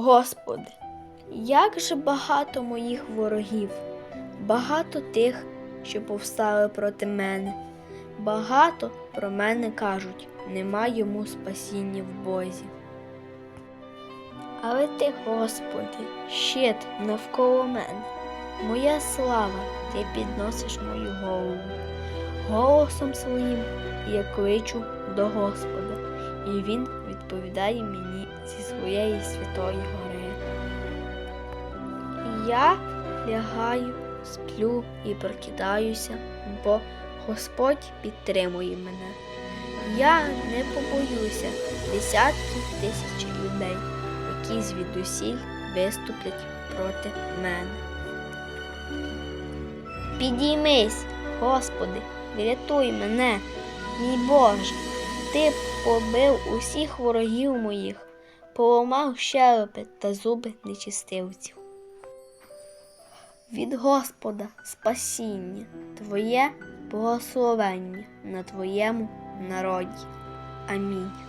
Господи, як же багато моїх ворогів, багато тих, що повстали проти мене, багато про мене кажуть, нема йому спасіння в Бозі. Але ти, Господи, щит навколо мене, моя слава, ти підносиш мою голову. Голосом своїм я кличу до Господа, і Він відповідає мені зі своєї святої гори. Я лягаю, сплю і прокидаюся, бо Господь підтримує мене. Я не побоюся десятків тисяч людей, які звідусіль виступлять проти мене. Підіймись, Господи, врятуй мене, мій Боже, ти побив усіх ворогів моїх, поламав щелепи та зуби нечистивців. Від Господа спасіння, Твоє благословення на Твоєму народі. Амінь.